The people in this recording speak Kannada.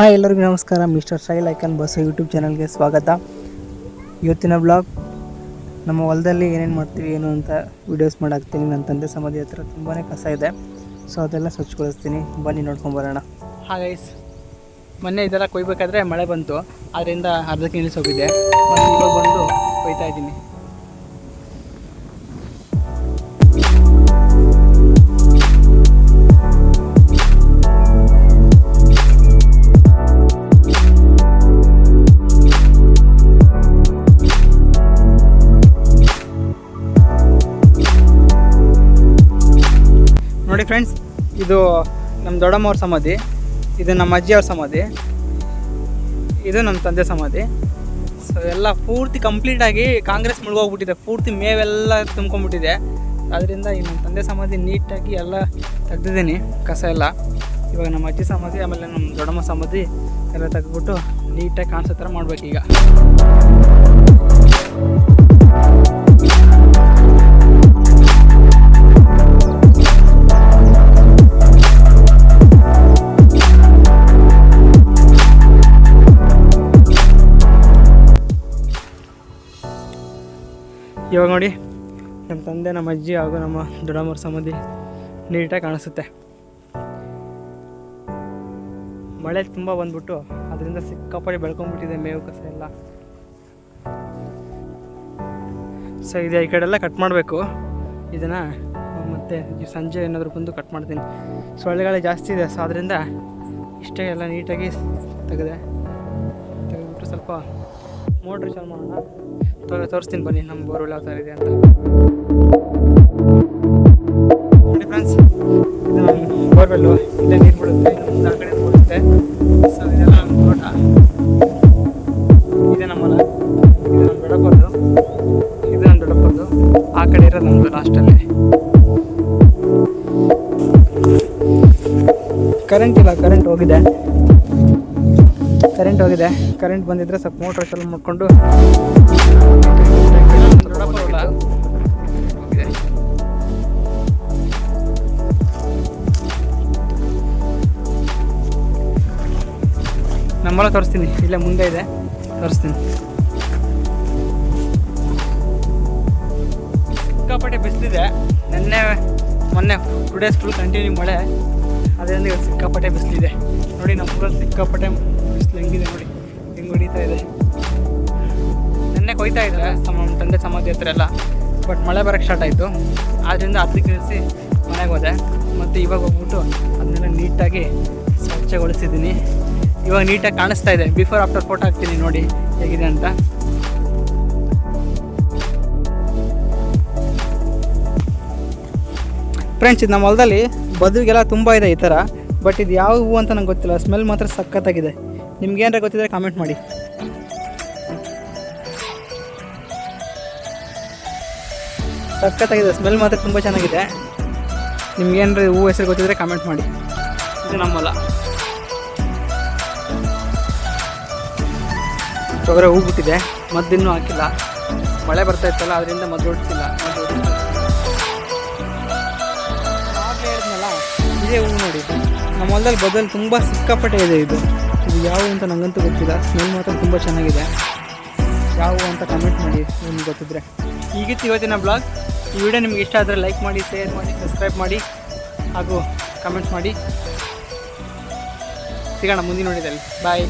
ಹಾಯ್, ಎಲ್ಲರಿಗೂ ನಮಸ್ಕಾರ. Mister style icon bus YouTube ಚಾನಲ್ಗೆ ಸ್ವಾಗತ. ಇವತ್ತಿನ ಬ್ಲಾಗ್, ನಮ್ಮ ಹೊಲದಲ್ಲಿ ಏನೇನು ಮಾಡ್ತೀವಿ, ಏನು ಅಂತ ವೀಡಿಯೋಸ್ ಮಾಡಾಕ್ತೀನಿ. ನನ್ನ ತಂದೆ ಸಮಾಧಿ ಹತ್ರ ತುಂಬಾ ಕಸ ಇದೆ. ಸೊ ಅದೆಲ್ಲ ಸ್ವಚ್ಛಗೊಳಿಸ್ತೀನಿ. ಬನ್ನಿ ನೋಡ್ಕೊಂಬರೋಣ ಹಾಗೆ ಮೊನ್ನೆ ಇದೆಲ್ಲ ಕೊಯ್ಬೇಕಾದ್ರೆ ಮಳೆ ಬಂತು. ಅದರಿಂದ ಅರ್ಧಕ್ಕೆ ನಿಲ್ಲಿಸೋಗಿದೆ. ಬಂದು ಕೊಯ್ತಾ ಇದ್ದೀನಿ. ಫ್ರೆಂಡ್ಸ್ ಇದು ನಮ್ಮ ದೊಡ್ಡಮ್ಮವ್ರ ಸಮಾಧಿ, ಇದು ನಮ್ಮ ಅಜ್ಜಿಯವ್ರ ಸಮಾಧಿ, ಇದು ನಮ್ಮ ತಂದೆ ಸಮಾಧಿ. ಸೊ ಎಲ್ಲ ಪೂರ್ತಿ ಕಂಪ್ಲೀಟಾಗಿ ಕಾಂಗ್ರೆಸ್ ಮುಳುಗೋಗ್ಬಿಟ್ಟಿದೆ. ಪೂರ್ತಿ ಮೇವೆಲ್ಲ ತುಂಬ್ಕೊಂಡ್ಬಿಟ್ಟಿದೆ. ಅದರಿಂದ ಈ ನಮ್ಮ ತಂದೆ ಸಮಾಧಿ ನೀಟಾಗಿ ಎಲ್ಲ ತೆಗ್ದಿದ್ದೀನಿ, ಕಸ ಎಲ್ಲ. ಇವಾಗ ನಮ್ಮ ಅಜ್ಜಿ ಸಮಾಧಿ, ಆಮೇಲೆ ನಮ್ಮ ದೊಡ್ಡಮ್ಮ ಸಮಾಧಿ ಎಲ್ಲ ತೆಗೆದ್ಬಿಟ್ಟು ನೀಟಾಗಿ ಕಾಣಿಸೋ ಥರ ಮಾಡ್ಬೇಕೀಗ. ಇವಾಗ ನೋಡಿ ನಮ್ಮ ತಂದೆ, ನಮ್ಮ ಅಜ್ಜಿ ಹಾಗೂ ನಮ್ಮ ದೊಡ್ಡಮ್ಮರ ಸಮಾಧಿ ನೀಟಾಗಿ ಕಾಣಿಸುತ್ತೆ. ಮಳೆ ತುಂಬ ಬಂದ್ಬಿಟ್ಟು ಅದರಿಂದ ಸಿಕ್ಕಾಪಟ್ಟೆ ಬೆಳ್ಕೊಂಡ್ಬಿಟ್ಟಿದೆ ಮೇವು ಕಸ ಎಲ್ಲ. ಸೊ ಇದು ಈ ಕಡೆ ಎಲ್ಲ ಕಟ್ ಮಾಡಬೇಕು. ಇದನ್ನು ಮತ್ತೆ ಸಂಜೆ ಏನಾದರೂ ಬಂದು ಕಟ್ ಮಾಡ್ತೀನಿ. ಸೊಳ್ಳೆಗಳೇ ಜಾಸ್ತಿ ಇದೆ ಸೊ ಅದರಿಂದ ಇಷ್ಟೇ ಎಲ್ಲ ನೀಟಾಗಿ ತೆಗೆದೆ. ತೆಗೆದ್ಬಿಟ್ಟು ಸ್ವಲ್ಪ ಮೋಟ್ರ್ ಚಾಲು ಮಾಡೋಣ ತೋರಿಸ್ತೀನಿ ಬನ್ನಿ ನಮ್ಮ ಬೋರ್ವೆಲ್ ಯಾವ ಥರ ಇದೆ ಅಂತ. ನೋಡಿ ಫ್ರೆಂಡ್ಸ್ ಇದು ನಮ್ಮ ಬೋರ್ವೆಲ್ಲು ಇಲ್ಲೇ ನೀರು ಬಿಡುತ್ತೆ ಮುಂದೆ ಆ ಕಡೆ ಬರುತ್ತೆ ಸೊ ಇದೆಲ್ಲ ನಮ್ಮ ತೋಟ. ಇದೆ ನಮ್ಮಲ್ಲ. ಇದು ನಮ್ಮ ದೊಡ್ಡಪ್ಪದ್ದು ಇದು ನಮ್ಮ ದೊಡ್ಡಪ್ಪದ್ದು ಆ ಕಡೆ ಇರೋದು ನಮ್ಮದು ಲಾಸ್ಟಲ್ಲಿ ಕರೆಂಟ್ ಇಲ್ಲ ಕರೆಂಟ್ ಹೋಗಿದೆ. ಕರೆಂಟ್ ಹೋಗಿದೆ. ಕರೆಂಟ್ ಬಂದಿದ್ರೆ ಸ್ವಲ್ಪ ಮೋಟ್ರ್ ಚಲೋ ಮಾಡಿಕೊಂಡು. ನಮ್ಮಲ್ಲ ತೋರಿಸ್ತೀನಿ. ಇಲ್ಲೇ ಮುಂದೆ ಇದೆ. ತೋರಿಸ್ತೀನಿ. ಸಿಕ್ಕಾಪಟ್ಟೆ ಬಿಸಿಲಿದೆ. ನಿನ್ನೆ, ಮೊನ್ನೆ ಟು ಡೇಸ್ ಫುಲ್ ಕಂಟಿನ್ಯೂ ಮಳೆ. ಅದರಿಂದ ಸಿಕ್ಕಾಪಟ್ಟೆ ಬಿಸಿಲಿದೆ. ನೋಡಿ ನಮ್ಮ ಊರಲ್ಲಿ ಸಿಕ್ಕಾಪಟ್ಟೆ ಹೆಂಗಿದೆ ನೋಡಿ. ಹೆಂಗೆ ಹೊಡಿತಾ ಇದೆ. ನೆನ್ನೆ ಕೊಯ್ತಾ ಇದ್ದಾರೆ ನಮ್ಮ ತಂದೆ ಸಮಾಧಿ ಹತ್ರ ಎಲ್ಲ. ಬಟ್ ಮಳೆ ಬರೋಕ್ಕೆ ಸ್ಟಾರ್ಟ್ ಆಯಿತು. ಆದ್ದರಿಂದ ಅದಕ್ಕೆ ನಿಲ್ಲಿಸಿ ಮನೆಗೆ ಹೋದೆ. ಮತ್ತು ಇವಾಗ ಹೋಗ್ಬಿಟ್ಟು ಅದನ್ನೆಲ್ಲ ನೀಟಾಗಿ ಸ್ವಚ್ಛಗೊಳಿಸಿದ್ದೀನಿ. ಇವಾಗ ನೀಟಾಗಿ ಕಾಣಿಸ್ತಾ ಇದೆ. ಬಿಫೋರ್ ಆಫ್ಟರ್ ಫೋಟೋ ಹಾಕ್ತೀನಿ ನೋಡಿ ಹೇಗಿದೆ ಅಂತ. ಫ್ರೆಂಡ್ಸ್ ಇದು ನಮ್ಮ ಹೊಲದಲ್ಲಿ ಬದುಗೆಲ್ಲ ತುಂಬ ಇದೆ ಈ ಥರ ಬಟ್ ಇದು ಯಾವ ಹೂವು ಅಂತ ನಂಗೆ ಗೊತ್ತಿಲ್ಲ. ಸ್ಮೆಲ್ ಮಾತ್ರ ಸಖತ್ತಾಗಿದೆ. ನಿಮ್ಗೆ ಏನಾರ ಗೊತ್ತಿದ್ರೆ ಕಾಮೆಂಟ್ ಮಾಡಿ. ಸಕ್ಕತ್ತಾಗಿದೆ ಸ್ಮೆಲ್ ಮಾತ್ರ ತುಂಬ ಚೆನ್ನಾಗಿದೆ. ನಿಮ್ಗೆ ಏನಾರ ಹೂವು ಹೆಸರು ಗೊತ್ತಿದ್ರೆ ಕಾಮೆಂಟ್ ಮಾಡಿ. ಇದು ನಮ್ಮಲ್ಲ. ತೊಗರೆ ಹೂ ಬಿಟ್ಟಿದೆ ಮದ್ದಿನ್ನೂ ಹಾಕಿಲ್ಲ. ಮಳೆ ಬರ್ತಾ ಇತ್ತಲ್ಲ ಅದರಿಂದ ಮದ್ದು ಹೊಡ್ಸಿಲ್ಲ ಮದ್ದು ಹೊಡ್ಸಿಲ್ಲ. ಇದೇ ಹೂವು ನೋಡಿ. ನಮ್ಮ ಹೊಲದಲ್ಲಿ ಬದಲು ತುಂಬ ಸಿಕ್ಕಾಪಟ್ಟೆ ಇದೆ ಇದು. ಇದು ಯಾವ ಅಂತ ನನಗಂತೂ ಗೊತ್ತಿಲ್ಲ. ಸ್ಮೆಲ್ ಮಾತ್ರ ತುಂಬ ಚೆನ್ನಾಗಿದೆ. ಯಾವ ಅಂತ ಕಮೆಂಟ್ ಮಾಡಿ ನಿಮ್ಗೆ ಗೊತ್ತಿದ್ರೆ. ಈಗಿತ್ತು ಇವತ್ತಿನ ಬ್ಲಾಗ್ ಈ ವಿಡಿಯೋ ನಿಮ್ಗೆ ಇಷ್ಟ ಆದರೆ ಲೈಕ್ ಮಾಡಿ ಶೇರ್ ಮಾಡಿ ಸಬ್ಸ್ಕ್ರೈಬ್ ಮಾಡಿ, ಹಾಗೂ ಕಮೆಂಟ್ ಮಾಡಿ. ಸಿಗೋಣ ಮುಂದಿನ ನೋಡಿದಲ್ಲಿ ಬಾಯ್